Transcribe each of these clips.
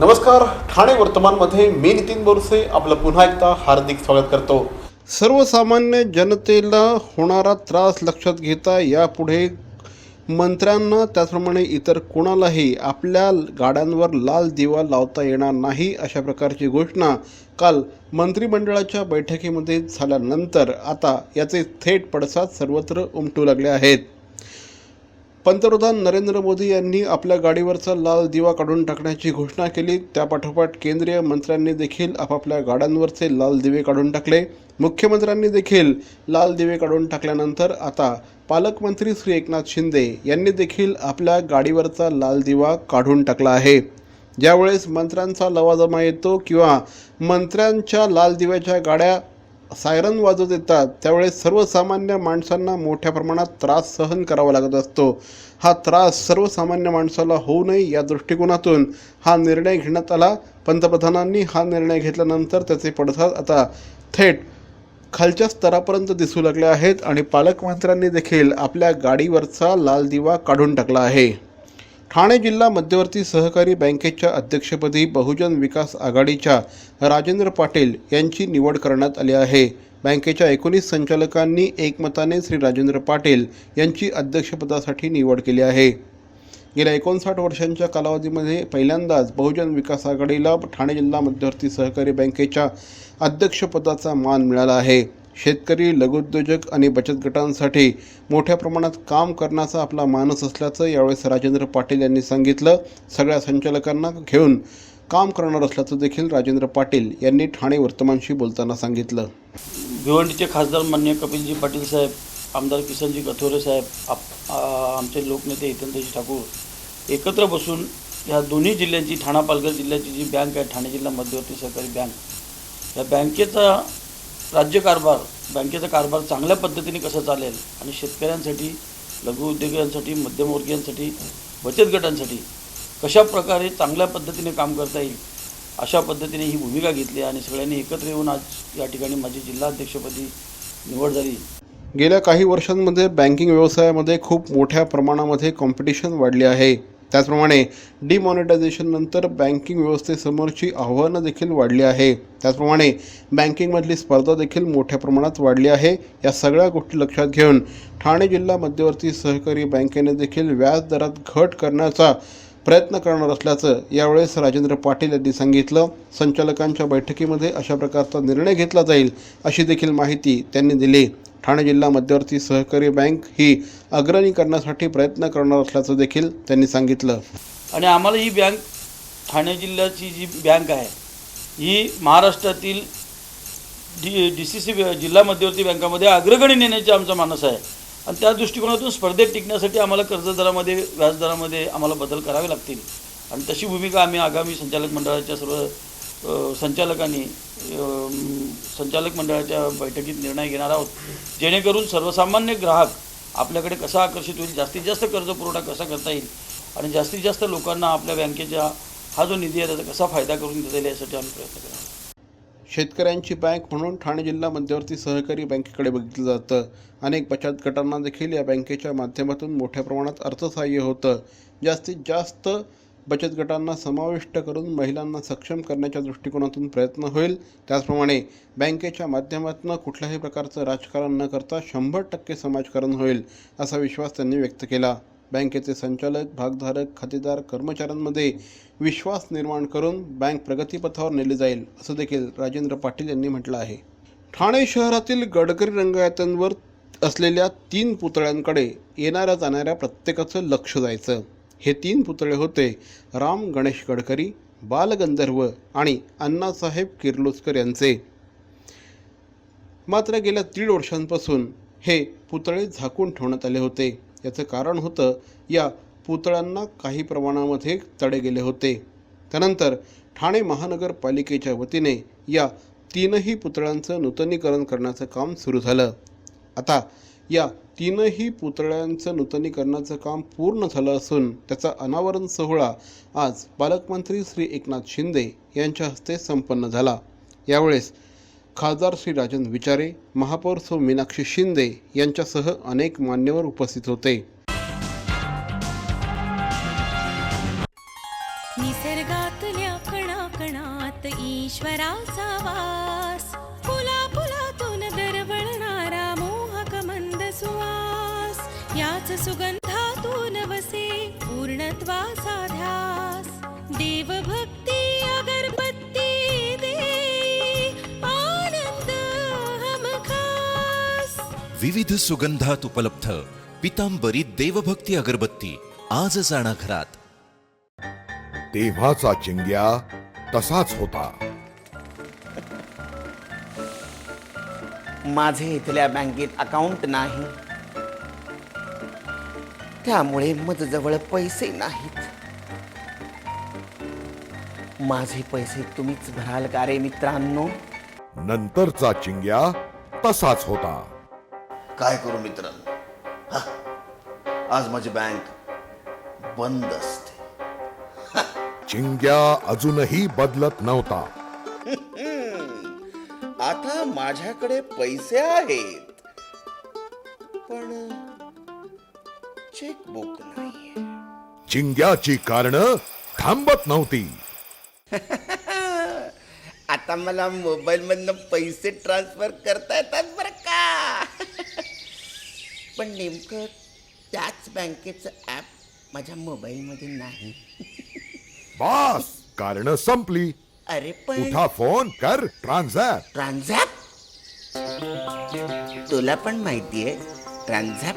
नमस्कार. ठाणे वर्तमानमध्ये मी नितीन बोरसे. आपलं पुन्हा एकदा हार्दिक स्वागत करतो. सर्वसामान्य जनतेला होणारा त्रास लक्षात घेता यापुढे मंत्र्यांना त्याचप्रमाणे इतर कोणालाही आपल्या गाड्यांवर लाल दिवा लावता येणार नाही अशा प्रकारची घोषणा काल मंत्रिमंडळाच्या बैठकीमध्ये झाल्यानंतर आता याचे थेट पडसाद सर्वत्र उमटू लागले आहेत. पंतप्रधान नरेंद्र मोदी यांनी आपल्या गाडीवरचा लाल दिवा काढून टाकण्याची घोषणा केली. त्यापाठोपाठ केंद्रीय मंत्र्यांनी देखील आपापल्या गाड्यांवरचे लाल दिवे काढून टाकले. मुख्यमंत्र्यांनी देखील लाल दिवे काढून टाकल्यानंतर आता पालकमंत्री श्री एकनाथ शिंदे यांनी देखील आपल्या गाडीवरचा लाल दिवा काढून टाकला आहे. ज्यावेळेस मंत्र्यांचा लवाजमा येतो किंवा मंत्र्यांच्या लाल दिव्याच्या गाड्या सायरन वाजत येतात त्यावेळेस सर्वसामान्य माणसांना मोठ्या प्रमाणात त्रास सहन करावा लागत असतो. हा त्रास सर्वसामान्य माणसाला होऊ नये या दृष्टिकोनातून हा निर्णय घेण्यात आला. पंतप्रधानांनी हा निर्णय घेतल्यानंतर त्याचे पडसाद आता थेट खालच्या स्तरापर्यंत दिसू लागले आहेत आणि पालकमंत्र्यांनी देखील आपल्या गाडीवरचा लाल दिवा काढून टाकला आहे. ठाणे जिल्हा मध्यवर्ती सहकारी बँकेच्या अध्यक्षपदी बहुजन विकास आघाडीच्या राजेंद्र पाटील यांची निवड करण्यात आली आहे. बँकेच्या एकोणीस संचालकांनी एकमताने श्री राजेंद्र पाटील यांची अध्यक्षपदासाठी निवड केली आहे. गेल्या एकोणसाठ वर्षांच्या कालावधीमध्ये पहिल्यांदाच बहुजन विकास आघाडीला ठाणे जिल्हा मध्यवर्ती सहकारी बँकेच्या अध्यक्षपदाचा मान मिळाला आहे. शेतकरी लघुउद्योजक आणि बचत गटांसाठी मोठ्या प्रमाणात काम करण्याचा आपला मानस असल्याचं यावेळेस राजेंद्र पाटील यांनी सांगितलं. सगळ्या संचालकांना घेऊन काम करणार असल्याचं देखील राजेंद्र पाटील यांनी ठाणे वर्तमानशी बोलताना सांगितलं. भिवंडीचे खासदार मान्य कपिलजी पाटील साहेब आमदार किसनजी कथोरे साहेब आप आमचे लोकनेते हितेंद्रजी ठाकूर एकत्र बसून ह्या दोन्ही जिल्ह्यांची ठाणा पालघर जिल्ह्याची जी बँक आहे ठाणे जिल्हा मध्यवर्ती सहकारी बँक या बँकेचा राज्यकारभार बँकेचा कारभार चांगल्या पद्धतीने कसा चालेल आणि शेतकऱ्यांसाठी लघु उद्योगांसाठी मध्यमवर्गीयांसाठी बचत गटांसाठी कशा प्रकारे चांगल्या पद्धतीने काम करता येईल अशा पद्धतीने ही भूमिका घेतली आणि सगळ्यांनी एकत्र येऊन आज या ठिकाणी माझी जिल्हाध्यक्षपदी निवड झाली. गेल्या काही वर्षांमध्ये बँकिंग व्यवसायामध्ये खूप मोठ्या प्रमाणामध्ये कॉम्पिटिशन वाढले आहे. त्याचप्रमाणे डिमॉनिटायझेशन नंतर बँकिंग व्यवस्थेसमोरची आव्हानं देखील वाढली आहे. त्याचप्रमाणे बँकिंगमधली स्पर्धा देखील मोठ्या प्रमाणात वाढली आहे. या सगळ्या गोष्टी लक्षात घेऊन ठाणे जिल्हा मध्यवर्ती सहकारी बँकेने देखील व्याज दरात घट करण्याचा प्रयत्न करणार असल्याचं यावेळेस राजेंद्र पाटील यांनी सांगितलं. संचालकांच्या बैठकीमध्ये अशा प्रकारचा निर्णय घेतला जाईल अशी देखील माहिती त्यांनी दिली. ठाणे जिल्हा मध्यवर्ती सहकारी बँक ही अग्रणी करण्यासाठी प्रयत्न करणार असल्याचं देखील त्यांनी सांगितलं. आणि आम्हाला ही बँक ठाणे जिल्ह्याची जी बँक आहे ही महाराष्ट्रातील डी डी सी सी जिल्हा मध्यवर्ती बँकामध्ये अग्रगणी नेण्याचे आमचा मानस आहे. आणि त्या दृष्टिकोनातून स्पर्धेत टिकण्यासाठी आम्हाला कर्जदरामध्ये व्याजदरामध्ये आम्हाला बदल करावे लागतील. आणि तशी भूमिका आम्ही आगामी संचालक मंडळाच्या सर्व संचालकांनी संचालक मंडळाच्या बैठकीत निर्णय घेणार आहोत. जेणेकरून सर्वसामान्य ग्राहक आपल्याकडे कसा आकर्षित होईल जास्तीत जास्त कर्ज पुरवठा कसा करता येईल आणि जास्तीत जास्त लोकांना आपल्या बँकेच्या हा जो निधी आहे त्याचा कसा फायदा करून देता येईल यासाठी आम्ही प्रयत्न करणार शेतकऱ्यांची बँक म्हणून ठाणे जिल्हा मध्यवर्ती सहकारी बँकेकडे बघितलं जातं. अनेक बचत गटांना देखील या बँकेच्या माध्यमातून मोठ्या प्रमाणात अर्थसहाय्य होतं. जास्तीत जास्त बचत गटांना समाविष्ट करून महिलांना सक्षम करण्याच्या दृष्टिकोनातून प्रयत्न होईल. त्याचप्रमाणे बँकेच्या माध्यमातून कुठल्याही प्रकारचं राजकारण न करता शंभर टक्के समाजकारण होईल असा विश्वास त्यांनी व्यक्त केला. बँकेचे संचालक भागधारक खातेदार कर्मचाऱ्यांमध्ये विश्वास निर्माण करून बँक प्रगतीपथावर नेली जाईल असं देखील राजेंद्र पाटील यांनी म्हटलं आहे. ठाणे शहरातील गडकरी रंगायतांवर असलेल्या तीन पुतळ्यांकडे येणाऱ्या जाणाऱ्या प्रत्येकाचं लक्ष जायचं. हे तीन पुतळे होते. राम गणेश गडकरी बालगंधर्व आणि अण्णासाहेब किर्लोस्कर यांचे. मात्र गेल्या दीड वर्षांपासून हे पुतळे झाकून ठेवण्यात आले होते. याचं कारण होतं या पुतळ्यांना काही प्रमाणामध्ये तडे गेले होते. त्यानंतर ठाणे महानगरपालिकेच्या वतीने या तीनही पुतळ्यांचं नूतनीकरण करण्याचं काम सुरू झालं. आता या तीनही पुतळ्यांचं नूतनीकरणाचं काम पूर्ण झालं असून त्याचा अनावरण सोहळा आज पालकमंत्री श्री एकनाथ शिंदे यांच्या हस्ते संपन्न झाला. यावेळेस खासदार श्री राजन विचारे महापौर सौ मीनाक्षी शिंदे यांच्यासह अनेक मान्यवर उपस्थित होते. निसर्गातल्या ईश्वराचा वास सुगंधातून वसे पूर्णत्वाचा ध्यास देवभक्ती अगरबत्ती दे आनंद हमखास विविध सुगंधात उपलब्ध पितांबरी देवभक्ती अगरबत्ती आजच आणा घरात. तेव्हाचा चिंग्या तसाच होता. माझे इथल्या बँकेत अकाउंट नाही. त्यामुळे माझ्याजवळ पैसे नाहीत. माझे पैसे तुम्हीच भराल का रे मित्रांनो? नंतरचा चिंग्या तसाच होता. काय करू मित्रांनो? हा, आज माझी बँक बंद असते. चिंग्या अजूनही बदलत नव्हता. आता माझ्याकडे पैसे आहेत. पण चेकबुक नाही चिंग्याची कारण थांबत नव्हती. आता मला मोबाईल मधनं पैसे ट्रान्सफर करता येतात बरं का? पण नेमकं त्याच बँकेचं ॲप माझ्या मोबाईलमध्ये नाही. बास कारण संपली. अरे पण उठा फोन कर ट्रान्झॅक्ट ट्रान्झॅप तुला पण माहितीये ट्रान्झॅप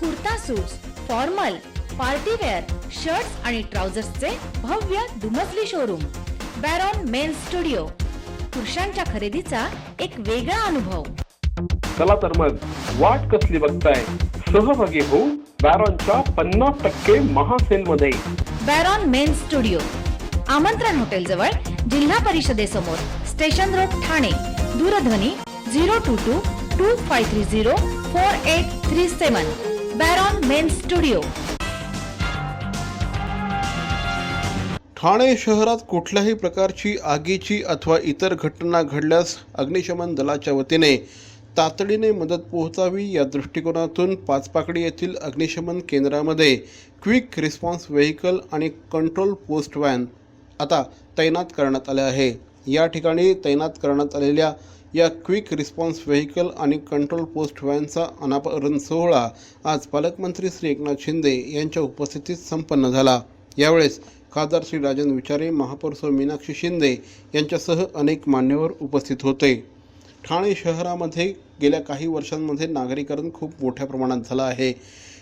kurta suits formal party wear shirts आणि ट्राउझर्सचे भव्य दुमजली शोरूम बॅरॉन मेन स्टुडिओ पुरुषांच्या खरेदीचा एक वेगळा अनुभव. चला तर मग वाट कसली बघताय? सहभागी हो बॅरॉनच्या पन्नास टक्के महासेल मध्ये बॅरॉन मेन स्टुडिओ आमंत्रण हॉटेल जवळ जिल्हा परिषदेसमोर स्टेशन रोड ठाणे दूरध्वनी zero two two two five three zero four eight three seven Baron men studio. Thane शहरात कुठल्याही प्रकारची आगीची अथवा इतर घटना घडल्यास अग्निशमन दलाच्या वतीने तातडीने मदत पोहोचावी या दृष्टिकोनातून पाचपाकडी येथील अग्निशमन केंद्रामध्ये क्विक रिस्पॉन्स व्हेकल आणि कंट्रोल पोस्ट व्हॅन आता तैनात करण्यात आले आहे. या ठिकाणी तैनात करण्यात आलेल्या या क्विक रिस्पॉन्स व्हेकल आणि कंट्रोल पोस्ट व्हॅनचा अनावरण सोहळा आज पालकमंत्री श्री एकनाथ शिंदे यांच्या उपस्थितीत संपन्न झाला. यावेळेस खासदार श्री राजन विचारे महापौर सौ मीनाक्षी शिंदे यांच्यासह अनेक मान्यवर उपस्थित होते. ठाणे शहरामध्ये गेल्या काही वर्षांमध्ये नागरीकरण खूप मोठ्या प्रमाणात झालं आहे.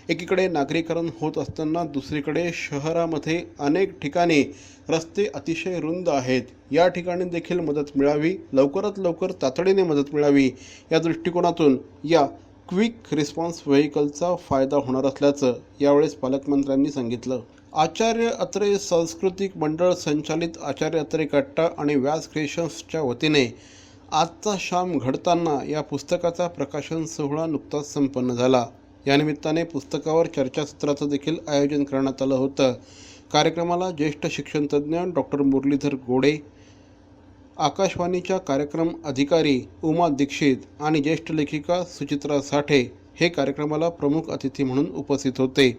एकीकडे नागरीकरण होत असताना दुसरीकडे शहरामध्ये अनेक ठिकाणी रस्ते अतिशय रुंद आहेत. या ठिकाणी देखील मदत मिळावी लवकरात लवकर तातडीने मदत मिळावी या दृष्टिकोनातून या क्विक रिस्पॉन्स व्हेकलचा फायदा होणार असल्याचं यावेळेस पालकमंत्र्यांनी सांगितलं. आचार्य अत्रे सांस्कृतिक मंडळ संचालित आचार्य अत्रे कट्टा आणि व्यास क्रिएशन्सच्या वतीने आजचा शाम घडताना या पुस्तकाचा प्रकाशन सोहळा नुकताच संपन्न झाला. यानिमित्ताने पुस्तकावर चर्चासत्राचं देखील आयोजन करण्यात आलं होतं. कार्यक्रमाला ज्येष्ठ शिक्षणतज्ज्ञ डॉक्टर मुरलीधर गोडे आकाशवाणीच्या कार्यक्रम अधिकारी उमा दीक्षित आणि ज्येष्ठ लेखिका सुचित्रा साठे हे कार्यक्रमाला प्रमुख अतिथी म्हणून उपस्थित होते.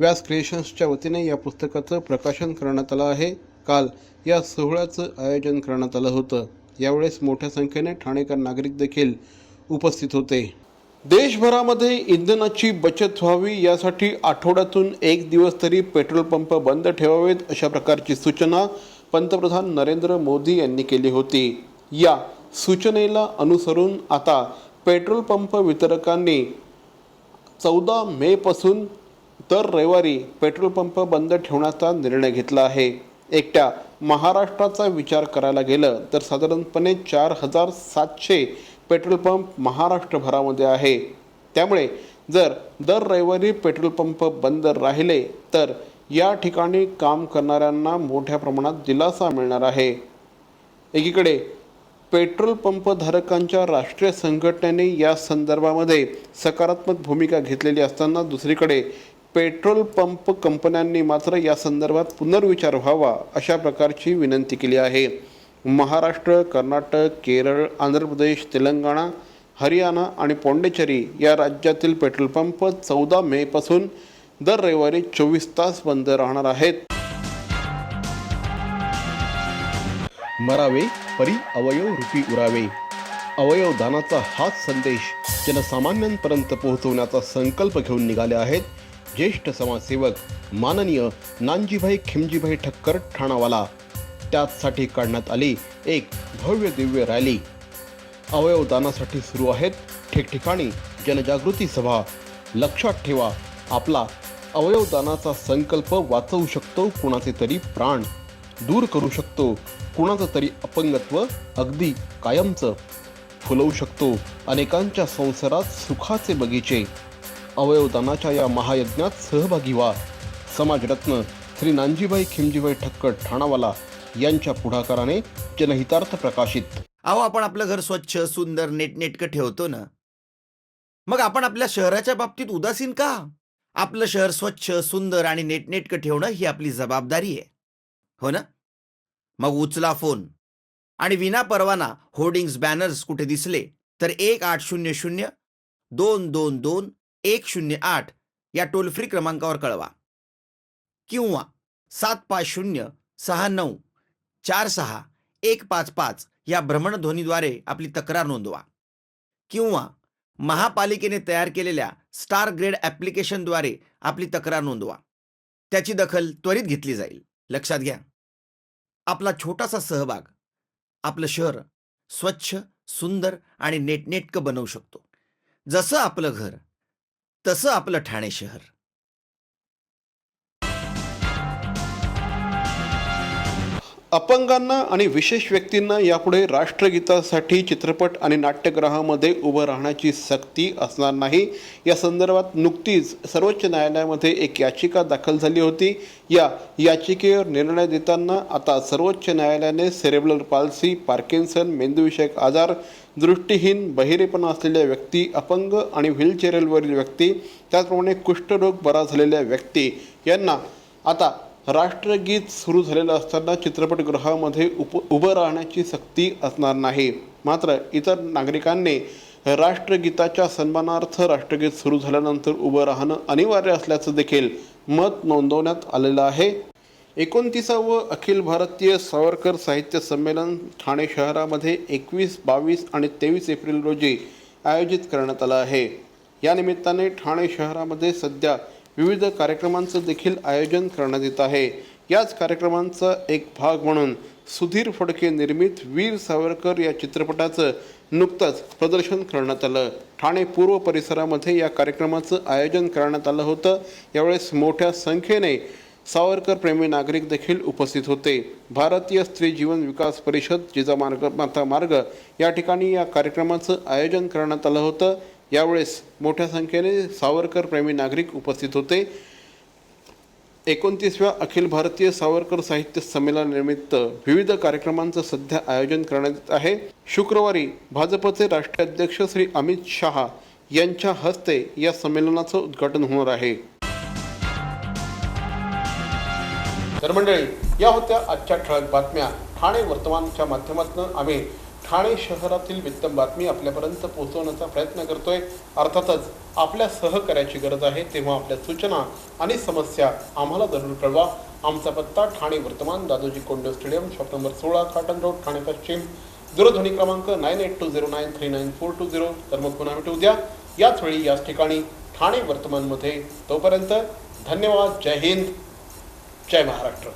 व्यास क्रिएशन्सच्या वतीने या पुस्तकाचं प्रकाशन करण्यात आलं आहे. काल या सोहळ्याचं आयोजन करण्यात आलं होतं. यावेळेस मोठ्या संख्येने ठाणेकर नागरिक देखील उपस्थित होते. देशभरामध्ये इंधनाची बचत व्हावी यासाठी आठवड्यातून एक दिवस तरी पेट्रोल पंप बंद ठेवावेत अशा प्रकारची सूचना पंतप्रधान नरेंद्र मोदी यांनी केली होती. या सूचनेला अनुसरून आता पेट्रोल पंप वितरकांनी चौदा मेपासून दर रविवारी पेट्रोल पंप बंद ठेवण्याचा निर्णय घेतला आहे. एकट्या महाराष्ट्राचा विचार करायला गेलं तर साधारणपणे चार हजार सातशे पेट्रोल पंप महाराष्ट्रभरामध्ये आहे. त्यामुळे जर दर रविवारी पेट्रोल पंप बंद राहिले तर या ठिकाणी काम करणाऱ्यांना मोठ्या प्रमाणात दिलासा मिळणार आहे. एकीकडे पेट्रोल पंप धारकांच्या राष्ट्रीय संघटनेने या संदर्भामध्ये सकारात्मक भूमिका घेतलेली असताना दुसरीकडे पेट्रोल पंप कंपन्यांनी मात्र या संदर्भात पुनर्विचार व्हावा अशा प्रकारची विनंती केली आहे. महाराष्ट्र कर्नाटक केरळ आंध्र प्रदेश तेलंगणा हरियाणा आणि पाँडेचेरी या राज्यातील पेट्रोल पंप चौदा मेपासून दर रविवारी चोवीस तास बंद राहणार आहेत. मरावे परी अवयव रूपी उरावे. अवयव दानाचा हाच संदेश जनसामान्यांपर्यंत पोहोचवण्याचा संकल्प घेऊन निघाले आहेत ज्येष्ठ समाजसेवक माननीय नानजीभाई खिमजीभाई ठक्कर ठाणावाला. त्याचसाठी काढण्यात आली. एक भव्य दिव्य रॅली. अवयव दानासाठी सुरू आहेत ठिकठिकाणी जनजागृती सभा. लक्षात ठेवा आपला अवयव दानाचा संकल्प वाचवू शकतो कुणाचे तरी प्राण. दूर करू शकतो कुणाचं तरी अपंगत्व अगदी कायमचं. फुलवू शकतो अनेकांच्या संसारात सुखाचे बगीचे. अवयवदानाच्या या महायज्ञात सहभागी व्हा. समाजरत्न श्री नानजीबाई खिमजीबाई ठक्कर ठाणावाला यांच्या पुढाकाराने जनहितार्थ प्रकाशित. अहो आपण आपलं घर स्वच्छ सुंदर नेटनेटकं ठेवतो ना. मग आपण आपल्या शहराच्या बाबतीत उदासीन का? आपलं शहर स्वच्छ सुंदर आणि नेटनेटकं ठेवणं ही आपली जबाबदारी आहे. हो ना? मग उचला फोन. आणि विना परवाना होर्डिंग्स बॅनर्स कुठे दिसले तर एक आठ शून्य शून्य दोन दोन दोन एक शून्य आठ या टोल फ्री क्रमांकावर कळवा. किंवा सात पाच शून्य सहा नऊ चार सहा एक पाच पाच या भ्रमणध्वनीद्वारे आपली तक्रार नोंदवा. किंवा महापालिकेने तयार केलेल्या स्टार ग्रेड ॲप्लिकेशनद्वारे आपली तक्रार नोंदवा. त्याची दखल त्वरित घेतली जाईल. लक्षात घ्या. आपला छोटासा सहभाग आपलं शहर स्वच्छ सुंदर आणि नेटनेटकं बनवू शकतो. जसं आपलं घर तसं आपलं ठाणे शहर. अपंगांना आणि विशेष व्यक्तींना यापुढे राष्ट्रगीतासाठी चित्रपट आणि नाट्यगृहामध्ये उभं राहण्याची सक्ती असणार नाही. या संदर्भात नुकतीच सर्वोच्च न्यायालयामध्ये एक याचिका दाखल झाली होती. या याचिकेवर निर्णय देताना आता सर्वोच्च न्यायालयाने सेरेब्रल पाल्सी पार्किन्सन मेंदूविषयक आजार दृष्टीहीन बहिरेपणा असलेल्या व्यक्ती अपंग आणि व्हीलचेअरवरील व्यक्ती त्याचप्रमाणे कुष्ठरोग बरा झालेल्या व्यक्ती यांना आता राष्ट्रगीत सुरू झालेलं असताना चित्रपटगृहामध्ये उप उभं राहण्याची सक्ती असणार नाही. मात्र इतर नागरिकांनी राष्ट्रगीताच्या सन्मानार्थ राष्ट्रगीत सुरू झाल्यानंतर उभं राहणं अनिवार्य असल्याचं देखील मत नोंदवण्यात आलेलं आहे. एकोणतीसावं अखिल भारतीय सावरकर साहित्य संमेलन ठाणे शहरामध्ये एकवीस बावीस आणि तेवीस एप्रिल रोजी आयोजित करण्यात आलं आहे. या निमित्ताने ठाणे शहरामध्ये सध्या विविध कार्यक्रमांचं देखील आयोजन करण्यात येत आहे. याच कार्यक्रमांचा एक भाग म्हणून सुधीर फडके निर्मित वीर सावरकर या चित्रपटाचं नुकतंच प्रदर्शन करण्यात आलं. ठाणे पूर्व परिसरामध्ये या कार्यक्रमाचं आयोजन करण्यात आलं होतं. यावेळेस मोठ्या संख्येने सावरकर प्रेमी नागरिक देखील उपस्थित होते. भारतीय स्त्री जीवन विकास परिषद जिजामार्ग माता मार्ग या ठिकाणी या कार्यक्रमाचं आयोजन करण्यात आलं होतं. यावेळेस मोठ्या संख्येने सावरकर प्रेमी नागरिक उपस्थित होते. एकोणतीसव्या अखिल भारतीय सावरकर साहित्य संमेलनानिमित्त विविध कार्यक्रमांचं सध्या आयोजन करण्यात येत आहे. शुक्रवारी भाजपचे राष्ट्रीय अध्यक्ष श्री अमित शहा यांच्या हस्ते या संमेलनाचं उद्घाटन होणार आहे. तर मंडळी या होत्या आजच्या ठळक बातम्या. ठाणे वर्तमानच्या माध्यमातून आम्ही ठाणे शहरातील वित्तम बातमी आपल्यापर्यंत पोहोचवण्याचा प्रयत्न करतोय. अर्थातच आपल्या सहकार्याची गरज आहे तेव्हा आपल्या सूचना आणि समस्या आम्हाला जरूर कळवा. आमचा पत्ता ठाणे वर्तमान Dadoji Kondo stadium shop number सोळा काटन रोड ठाणे पश्चिम. दूरध्वनी क्रमांक nine eight two zero nine three nine four two zero. तर मग पुन्हा भेटू उद्या. याच वेळी याच ठिकाणी ठाणे वर्तमानमध्ये. तोपर्यंत धन्यवाद. जय हिंद. जय महाराष्ट्र.